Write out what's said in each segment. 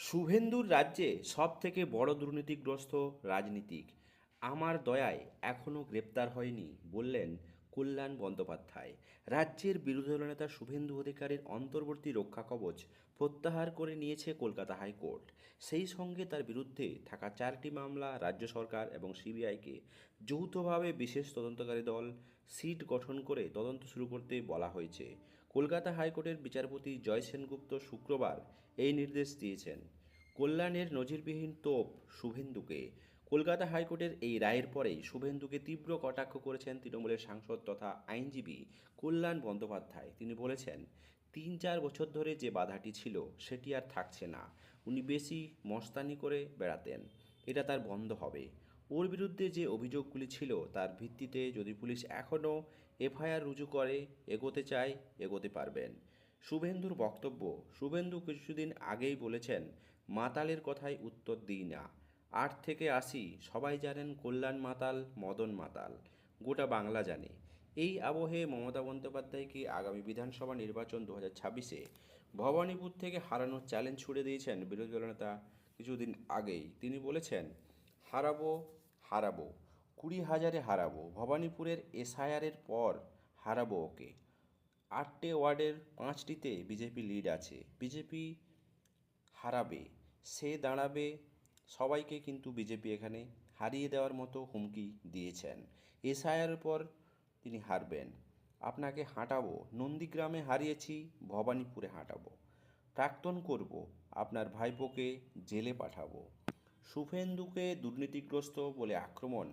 শুভেন্দুর রাজ্যে সব থেকে বড় দুর্নীতিগ্রস্ত রাজনীতিক। আমার দয়ায় এখনও গ্রেপ্তার হয়নি, বললেন কল্যাণ বন্দ্যোপাধ্যায়। রাজ্যের বিরোধী দল নেতা শুভেন্দু অধিকারীর অন্তর্বর্তী রক্ষা কবচ প্রত্যাহার করে নিয়েছে কলকাতা হাইকোর্ট। সেই সঙ্গে তার বিরুদ্ধে থাকা চারটি মামলা রাজ্য সরকার এবং সিবিআইকে যৌথভাবে বিশেষ তদন্তকারী দল সিট গঠন করে তদন্ত শুরু করতে বলা হয়েছে। কলকাতা হাইকোর্টের বিচারপতি জয় সেনগুপ্ত শুক্রবার এই নির্দেশ দিয়েছেন। কল্যাণের নজিরবিহীন তোপ শুভেন্দুকে। কলকাতা হাইকোর্টের এই রায়ের পরেই শুভেন্দুকে তীব্র কটাক্ষ করেছেন তৃণমূলের সাংসদ তথা আইনজীবী কল্যাণ বন্দ্যোপাধ্যায়। তিনি বলেছেন, তিন চার বছর ধরে যে বাধাটি ছিল সেটি আর থাকছে না। উনি বেশি মস্তানি করে বেড়াতেন। এটা তার বন্ধ হবে। ওর বিরুদ্ধে যে অভিযোগগুলি ছিল তার ভিত্তিতে যদি পুলিশ এখনও এফআইআর রুজু করে, এগোতে চায়, এগোতে পারবেন। শুভেন্দুর বক্তব্য, শুভেন্দু কিছুদিন আগেই বলেছেন, মাতালের কথায় উত্তর দিই না। আট থেকে আশি, সবাই জানেন কল্যাণ মাতাল, মদন মাতাল। গোটা বাংলা জানে। এই আবহে মমতা বন্দ্যোপাধ্যায়কে আগামী বিধানসভা নির্বাচন দু হাজার ছাব্বিশে ভবানীপুর থেকে হারানোর চ্যালেঞ্জ ছুড়ে দিয়েছেন বিরোধী দলনেতা কিছুদিন আগেই? তিনি বলেছেন, হারাবো হারাবো, কুড়ি হাজারে হারাবো, ভবানীপুরের এসআইআরের পর হারাবো ওকে। আটটে ওয়ার্ডের পাঁচটিতে বিজেপি লিড আছে। বিজেপি হারাবে, সে দাঁড়াবে, সবাইকে কিন্তু বিজেপি এখানে হারিয়ে দেওয়ার মতো হুমকি দিয়েছেন। এসআইআর পর তিনি হারবেন। আপনাকে হাঁটাবো, নন্দীগ্রামে হারিয়েছি, ভবানীপুরে হাঁটাবো। প্রাক্তন করব, আপনার ভাইপোকে জেলে পাঠাবো। শুভেন্দুকে দুর্নীতিগ্রস্ত বলে আক্রমণ।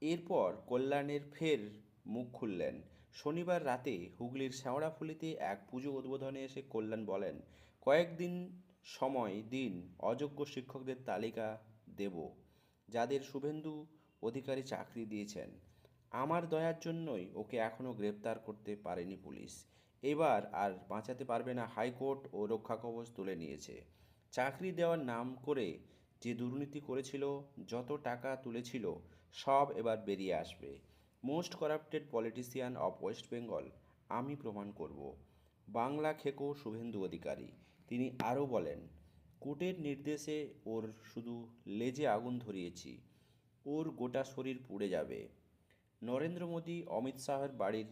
এরপর কল্যাণের ফের মুখ খুললেন। শনিবার রাতে হুগলির শ্যাওড়াফুলিতে এক পুজো উদ্বোধনে এসে কল্যাণ বলেন, কয়েকদিন সময়, দিন, অযোগ্য শিক্ষকদের তালিকা দেব, যাদের শুভেন্দু অধিকারী চাকরি দিয়েছেন। আমার দয়ার জন্যই ওকে এখনও গ্রেপ্তার করতে পারেনি পুলিশ। এবার আর বাঁচাতে পারবে না, হাইকোর্ট ও রক্ষাকবচ তুলে নিয়েছে। চাকরি দেওয়ার নাম করে যে দুর্নীতি করেছিল, যত টাকা তুলেছিল, সব এবার বেরিয়ে আসবে। Most corrupted politician of West Bengal আমি প্রমাণ করব। বাংলা খেকো শুভেন্দু অধিকারী, তিনি আরও বলেন, কোর্টের নির্দেশে ওর শুধু লেজে আগুন ধরিয়েছি, ওর গোটা শরীর পুড়ে যাবে। নরেন্দ্র মোদী, অমিত শাহের বাড়ির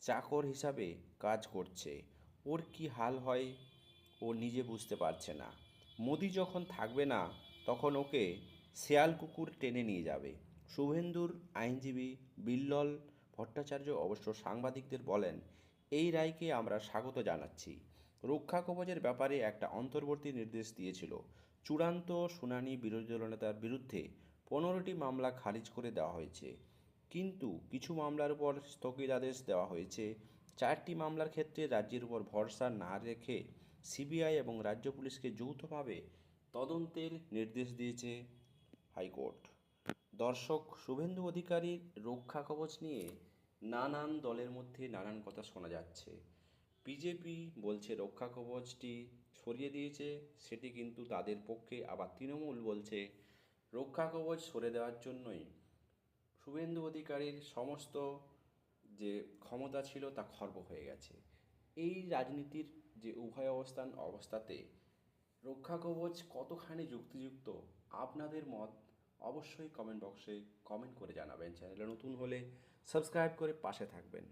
চাকর হিসাবে কাজ করছে, ওর কি হাল হয়, ও নিজে বুঝতে পারছে না। মোদি যখন থাকবে না তখন ওকে শেয়াল কুকুর টেনে নিয়ে যাবে। শুভেন্দুর আইনজীবী বিল্লল ভট্টাচার্য অবশ্য সাংবাদিকদের বলেন, এই রায়কে আমরা স্বাগত জানাচ্ছি। রক্ষা কবচের ব্যাপারে একটা অন্তর্বর্তী নির্দেশ দিয়েছিল। চূড়ান্ত শুনানি বিরোধী দলনেতার বিরুদ্ধে পনেরোটি মামলা খারিজ করে দেওয়া হয়েছে। কিন্তু কিছু মামলার উপর স্থগিতাদেশ দেওয়া হয়েছে। চারটি মামলার ক্ষেত্রে রাজ্যের উপর ভরসা না রেখে সিবিআই এবং রাজ্য পুলিশকে যৌথভাবে তদন্তের নির্দেশ দিয়েছে হাইকোর্ট। দর্শক, শুভেন্দু অধিকারীর রক্ষা কবচ নিয়ে নানান দলের মধ্যে নানান কথা শোনা যাচ্ছে। বিজেপি বলছে রক্ষা কবচটি সরিয়ে দিয়েছে, সেটি কিন্তু তাদের পক্ষে আবার তৃণমূল বলছে রক্ষা কবচ সরে দেওয়ার জন্যই। শুভেন্দু অধিকারীর সমস্ত যে ক্ষমতা ছিল তা খর্ব হয়ে গেছে। এই রাজনীতির যে উভয় অবস্থান অবস্থাতে রক্ষা কবচ কতখানি যুক্তিযুক্ত? আপনাদের মত অবশ্যই কমেন্ট বক্সে কমেন্ট করে জানাবেন। চ্যানেলে নতুন হলে সাবস্ক্রাইব করে পাশে থাকবেন।